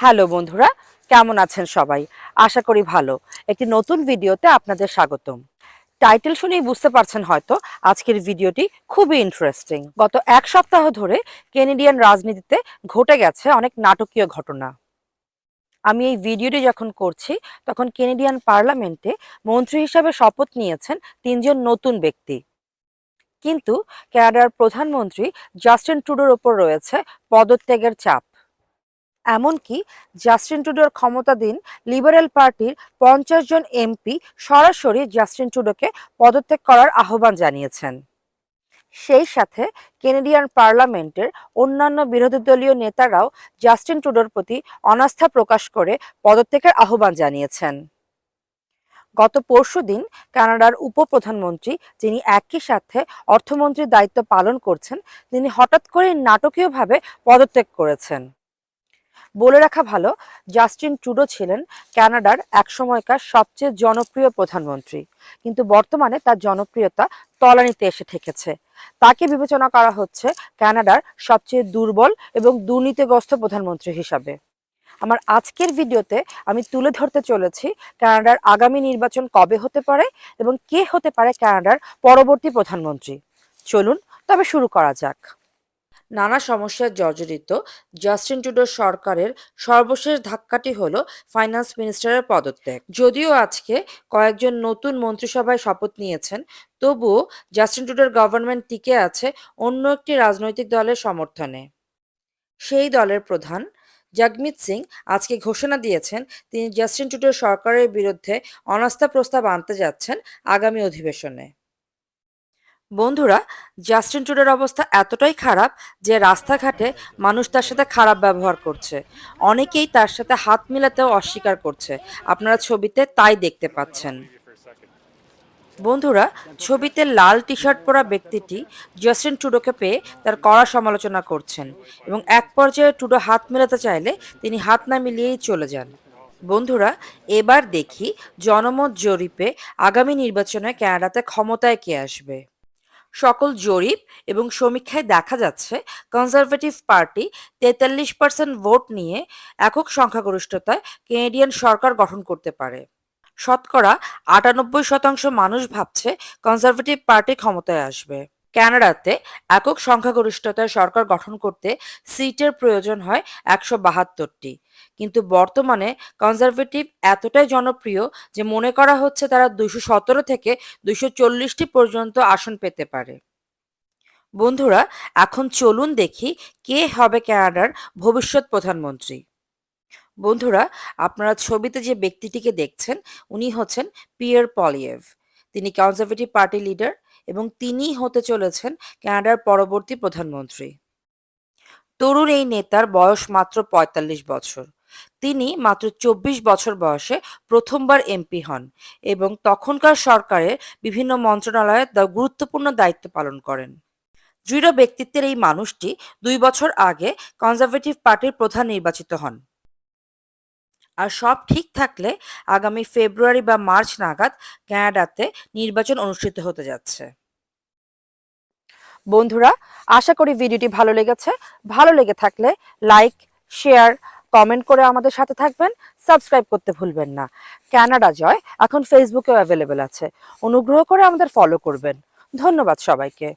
Hello বন্ধুরা, কেমন আছেন সবাই? আশা করি ভালো। একটি নতুন ভিডিওতে আপনাদের স্বাগতম। টাইটেল শুনেই বুঝতে পারছেন হয়তো আজকের ভিডিওটি খুবই ইন্টারেস্টিং গত এক সপ্তাহ ধরে কেনেডিয়ান রাজনীতিতে ঘটে গেছে অনেক নাটকীয় ঘটনা। আমি এই ভিডিওটি যখন করছি, তখন কেনেডিয়ান পার্লামেন্টে মন্ত্রী হিসাবে শপথ নিয়েছেন তিনজন নতুন ব্যক্তি। কিন্তু কানাডার প্রধানমন্ত্রী জাস্টিন ট্রুডোর ওপর রয়েছে পদত্যাগের চাপ। এমনকি জাস্টিন টুডোর ক্ষমতাধীন লিবারেল পার্টির পঞ্চাশ জন এমপি সরাসরি জাস্টিন টুডোকে পদত্যাগ করার আহ্বান জানিয়েছেন। সেই সাথে কেনেডিয়ান পার্লামেন্টের অন্যান্য বিরোধী দলীয় নেতারাও জাস্টিন টুডোর প্রতি অনাস্থা প্রকাশ করে পদত্যাগের আহ্বান জানিয়েছেন। গত পরশুদিন কানাডার উপপ্রধানমন্ত্রী যিনি একই সাথে অর্থমন্ত্রীর দায়িত্ব পালন করছেন, তিনি হঠাৎ করে নাটকীয়ভাবে পদত্যাগ করেছেন। বলে রাখা ভালো, জাস্টিন ট্রুডো ছিলেন কানাডার একসময়কার সবচেয়ে জনপ্রিয় প্রধানমন্ত্রী। কিন্তু বর্তমানে তার জনপ্রিয়তা তলানিতে এসে ঠেকেছে। তাকে বিবেচনা করা হচ্ছে কানাডার সবচেয়ে দুর্বল এবং দুর্নীতিগ্রস্ত প্রধানমন্ত্রী হিসাবে। আমার আজকের ভিডিওতে আমি তুলে ধরতে চলেছি কানাডার আগামী নির্বাচন কবে হতে পারে এবং কে হতে পারে কানাডার পরবর্তী প্রধানমন্ত্রী। চলুন তবে শুরু করা যাক। নানা সমস্যায় জর্জরিত। জাস্টিন ট্রুডোর সরকারের সর্বশেষ ধাক্কাটি হল ফাইন্যান্স মিনিস্টারের পদত্যাগ। যদিও আজকে কয়েকজন নতুন মন্ত্রিসভায় শপথ নিয়েছেন, তবুও জাস্টিন টুডোর গভর্নমেন্ট টিকে আছে অন্য একটি রাজনৈতিক দলের সমর্থনে। সেই দলের প্রধান জগমিত সিং আজকে ঘোষণা দিয়েছেন, তিনি জাস্টিন ট্রুডোর সরকারের বিরুদ্ধে অনাস্থা প্রস্তাব আনতে যাচ্ছেন আগামী অধিবেশনে। বন্ধুরা জাস্টিন ট্রুডোর অবস্থা এতটাই খারাপ যে রাস্তাঘাটে মানুষ তার সাথে খারাপ ব্যবহার করছে। অনেকেই তার সাথে হাত মিলাতেও অস্বীকার করছে। আপনারা ছবিতে তাই দেখতে পাচ্ছেন। বন্ধুরা, ছবিতে লাল টি শার্ট পরা ব্যক্তিটি জাস্টিন টুডোকে পেয়ে তার কড়া সমালোচনা করছেন এবং এক পর্যায়ে টুডো হাত মেলাতে চাইলে তিনি হাত না মিলিয়েই চলে যান। বন্ধুরা, এবার দেখি জনমত জরিপে আগামী নির্বাচনে কানাডাতে ক্ষমতায় কে আসবে। সকল জরিপ এবং সমীক্ষায় দেখা যাচ্ছে কনজারভেটিভ পার্টি তেতাল্লিশ পার্সেন্ট ভোট নিয়ে একক সংখ্যাগরিষ্ঠতায় কেনেডিয়ান সরকার গঠন করতে পারে। শতকরা আটানব্বই শতাংশ মানুষ ভাবছে কনজারভেটিভ পার্টি ক্ষমতায় আসবে। কানাডাতে একক সংখ্যাগরিষ্ঠতায় সরকার গঠন করতে সিটের প্রয়োজন হয় একশো বাহাত্তরটি। কিন্তু বর্তমানে কনজারভেটিভ এতটাই জনপ্রিয় যে মনে করা হচ্ছে তারা দুশো সতেরো থেকে দুশো চল্লিশটি পর্যন্ত আসন পেতে পারে। বন্ধুরা, এখন চলুন দেখি কে হবে কানাডার ভবিষ্যৎ প্রধানমন্ত্রী। বন্ধুরা, আপনারা ছবিতে যে ব্যক্তিটিকে দেখছেন, উনি হচ্ছেন পিয়ার পলিয়েভ। তিনি কনজারভেটিভ পার্টি লিডার এবং তিনিই হতে চলেছেন কানাডার পরবর্তী প্রধানমন্ত্রী। তরুণ এই নেতার বয়স মাত্র পঁয়তাল্লিশ বছর। তিনি মাত্র চব্বিশ বছর বয়সে প্রথমবার এমপি হন এবং তখনকার সরকারের বিভিন্ন মন্ত্রণালয়ে গুরুত্বপূর্ণ দায়িত্ব পালন করেন। দৃঢ় ব্যক্তিত্বের এই মানুষটি দুই বছর আগে কনজারভেটিভ পার্টির প্রধান নির্বাচিত হন। আর সব ঠিক থাকলে আগামী ফেব্রুয়ারি বা মার্চ নাগাদ কানাডাতে নির্বাচন অনুষ্ঠিত হতে যাচ্ছে। বন্ধুরা, আশা করি ভিডিওটি ভালো লেগেছে। ভালো লেগে থাকলে লাইক, শেয়ার, কমেন্ট করে আমাদের সাথে থাকবেন। সাবস্ক্রাইব করতে ভুলবেন না। কানাডা জয় এখন ফেসবুকেও অ্যাভেলেবেল আছে। অনুগ্রহ করে আমাদের ফলো করবেন। ধন্যবাদ সবাইকে।